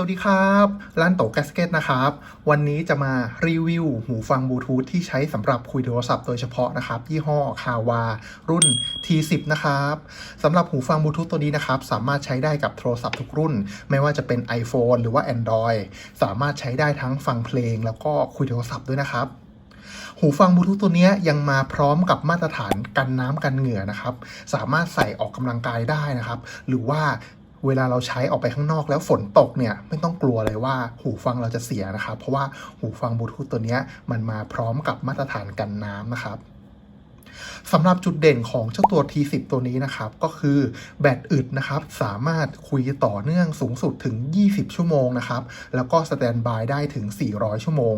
สวัสดีครับร้านโตแกสเกตนะครับ วันนี้จะมารีวิวหูฟังบลูทูธที่ใช้สำหรับคุยโทรศัพท์โดยเฉพาะนะครับ ยี่ห้อคาวารุ่น T10 นะครับสำหรับหูฟังบลูทูธตัวนี้นะครับ สามารถใช้ได้กับโทรศัพท์ทุกรุ่น ไม่ว่าจะเป็น iPhone หรือว่า Android สามารถใช้ได้ทั้งฟังเพลง แล้วก็คุยโทรศัพท์ด้วยนะครับหูฟังบลูทูธตัวนี้ยยังมาพร้อมกับมาตรฐานกันน้ำกันเหงื่อนะครับ สามารถใส่ออกกำลังกายได้นะครับ หรือว่า เวลาเราใช้ออกไปข้างนอกแล้วฝนตกเนี่ยไม่ต้องกลัวเลยว่าหูฟังเราจะเสียนะครับ เพราะว่าหูฟังบลูทูธตัวนี้มันมาพร้อมกับมาตรฐานกันน้ำนะครับสำหรับจุดเด่นของเจ้าตัว T10 ตัวนี้นะครับ ก็คือแบตอึดนะครับ สามารถคุยต่อเนื่องสูงสุดถึง 20 ชั่วโมงนะครับ แล้วก็สแตนบายได้ถึง 400 ชั่วโมง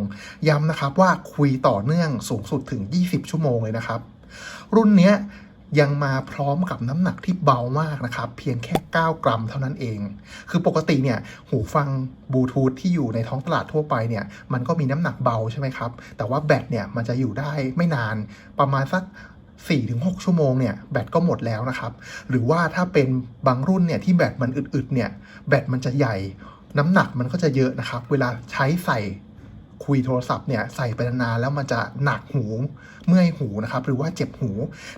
ย้ำนะครับว่าคุยต่อเนื่องสูงสุดถึง 20 ชั่วโมงเลยนะครับ รุ่นเนี้ ยังมาพร้อมกับน้ำหนักที่เบามากนะครับ เพียงแค่ 9 กรัมเท่านั้นเอง คือปกติเนี่ยหูฟังบลูทูธที่อยู่ในท้องตลาดทั่วไปเนี่ยมันก็มีน้ำหนักเบาใช่ไหมครับ แต่ว่าแบตเนี่ยมันจะอยู่ได้ไม่นานประมาณสัก4-6 ชั่วโมงเนี่ยแบตก็หมดแล้วนะครับ หรือว่าถ้าเป็นบางรุ่นเนี่ยที่แบตมันอึดๆเนี่ยแบตมันจะใหญ่น้ำหนักมันก็จะเยอะนะครับ เวลาใช้ใส่ คุยโทรศัพท์เนี่ยใส่ไปนานแล้วมันจะหนักหูเมื่อยหูนะครับหรือว่าเจ็บหู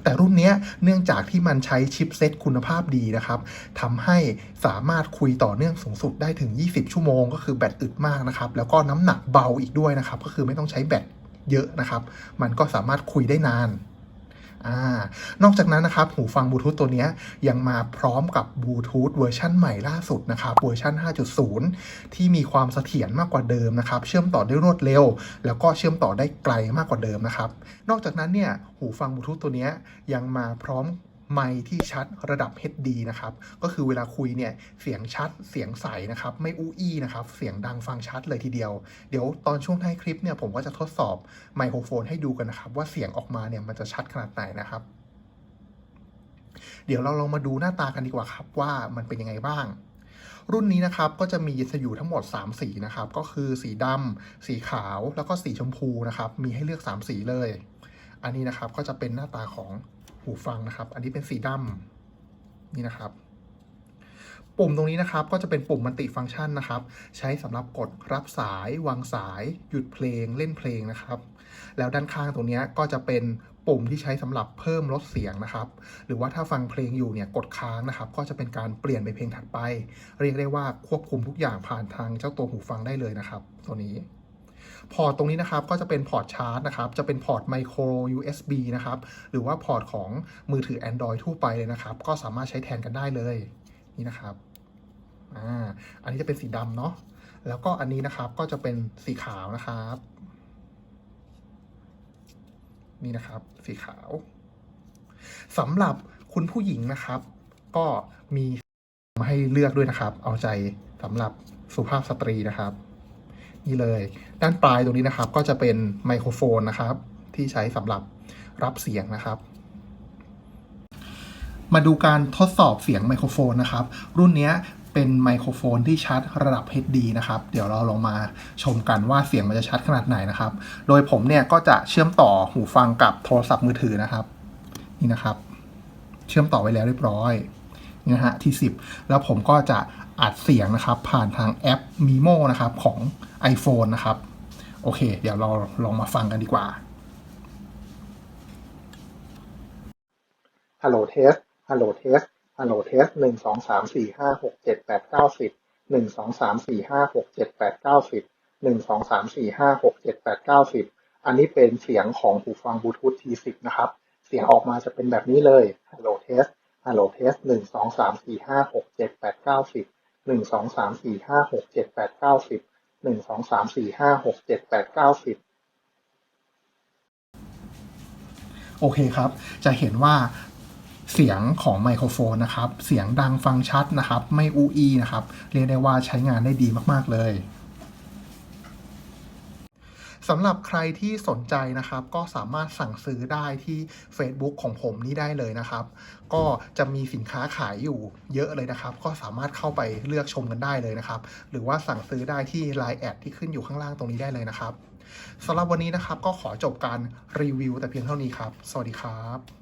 แต่รุ่นนี้เนื่องจากที่มันใช้ชิปเซ็ตคุณภาพดีนะครับทำให้สามารถคุยต่อเนื่องสูงสุดได้ถึง 20 ชั่วโมง ก็คือแบตอึดมากนะครับแล้วก็น้ำหนักเบาอีกด้วยนะครับก็คือไม่ต้องใช้แบตเยอะนะครับ มันก็สามารถคุยได้นาน อนอกจากนั้นนะครับหูฟังบลูทูธตัวนี้ยังมาพร้อมกับบลูทูธเวอร์ชันใหม่ล่าสุดนะครับเวอร์ชัน5.0 ที่มีความเสถียรมากกว่าเดิมนะครับเชื่อมต่อได้รวดเร็ว แล้วก็เชื่อมต่อได้ไกลมากกว่าเดิมนะครับนอกจากนั้นเนี่ยหูฟังบลูทูธตัวนี้ยังมาพร้อม ไมค์ที่ชัดระดับ HD นะครับ ก็คือเวลาคุยเนี่ยเสียงชัดเสียงใสนะครับ ไม่อู้อี้นะครับ เสียงดังฟังชัดเลยทีเดียว เดี๋ยวตอนช่วงท้ายคลิปเนี่ยผมก็จะทดสอบไมโครโฟนให้ดูกันนะครับ ว่าเสียงออกมาเนี่ยมันจะชัดขนาดไหนนะครับเดี๋ยวเราลองมาดูหน้าตากันดีกว่าครับว่ามันเป็นยังไงบ้าง รุ่นนี้นะครับก็จะมีจะอยู่ทั้งหมด 3 สีนะครับ ก็คือสีดำสีขาวแล้วก็สีชมพูนะครับ มีให้เลือก 3 สีเลย อันนี้นะครับก็จะเป็นหน้าตาของ หูฟังนะครับ อันนี้เป็นสีดำนี่นะครับ ปุ่มตรงนี้นะครับ ก็จะเป็นปุ่มมัลติฟังก์ชันนะครับ ใช้สำหรับกดรับสาย วางสาย หยุดเพลงเล่นเพลงนะครับ แล้วด้านข้างตรงนี้ก็จะเป็นปุ่มที่ใช้สำหรับเพิ่มลดเสียงนะครับ หรือว่าถ้าฟังเพลงอยู่เนี่ยกดค้างนะครับ ก็จะเป็นการเปลี่ยนไปเพลงถัดไป เรียกได้ว่าควบคุมทุกอย่างผ่านทางเจ้าตัวหูฟังได้เลยนะครับ ตัวนี้ พอร์ตตรงนี้นะครับก็จะเป็นพอร์ตชาร์จนะครับจะเป็นพอร์ตไมโคร USB นะครับหรือว่าพอร์ตของมือถือ Android ทั่วไปเลยนะครับ ก็สามารถใช้แทนกันได้เลยนี่นะครับอ่าอันนี้จะเป็นสีดำเนาะแล้วก็อันนี้นะครับก็จะเป็นสีขาวนะครับ นี่นะครับ สีขาวสำหรับคุณผู้หญิงนะครับ ก็มีมาให้เลือกด้วยนะครับ เอาใจสำหรับสุภาพสตรีนะครับ นี่เลย ด้านปลายตรงนี้นะครับ ก็จะเป็นไมโครโฟนนะครับ ที่ใช้สำหรับรับเสียงนะครับ มาดูการทดสอบเสียงไมโครโฟนนะครับ รุ่นนี้เป็นไมโครโฟนที่ชัดระดับ HD นะครับ เดี๋ยวเราลองมาชมกันว่าเสียงมันจะชัดขนาดไหนนะครับ โดยผมเนี่ยก็จะเชื่อมต่อหูฟังกับโทรศัพท์มือถือนะครับ นี่นะครับ เชื่อมต่อไว้แล้วเรียบร้อย นะฮะที่ 10 แล้วผมก็จะอัดเสียงนะครับ ผ่านทางแอป Mimo นะครับของ iPhone นะครับ โอเค เดี๋ยวเราลองมาฟังกันดีกว่า ฮัลโหลเทส ฮัลโหลเทส ฮัลโหลเทสหนึ่งสองสามสี่ห้าหกเจ็ดแปดเก้าสิบหนึ่งสองสามสี่ห้าหกเจ็ดแปดเก้าสิบหนึ่งสองสามสี่ห้าหกเจ็ดแปดเก้าสิบอันนี้เป็นเสียงของหูฟังบลูทูธ T10 นะครับ เสียงออกมาจะเป็นแบบนี้เลยฮัลโหลเทส ฮัลโหลเทสหนึ่งสองสามสี่ห้าหกเจ็ดแปดเก้าสิบหนึ่งสองสามสี่ห้าหกเจ็ดแปดเก้าสิบหนึ่งสองสามสี่ห้าหกเจ็ดแปดเก้าสิบโอเคครับ จะเห็นว่าเสียงของไมโครโฟนนะครับ เสียงดังฟังชัดนะครับ ไม่อูอีนะครับ เรียกได้ว่าใช้งานได้ดีมาก ๆ เลย สำหรับใครที่สนใจนะครับ ก็สามารถสั่งซื้อได้ที่ Facebook ของผมนี่ได้เลยนะครับ ก็จะมีสินค้าขายอยู่เยอะเลยนะครับ ก็สามารถเข้าไปเลือกชมกันได้เลยนะครับ หรือว่าสั่งซื้อได้ที่ Line แอดที่ขึ้นอยู่ข้างล่างตรงนี้ได้เลยนะครับสำหรับวันนี้นะครับก็ขอจบการรีวิวแต่เพียงเท่านี้ครับ สวัสดีครับ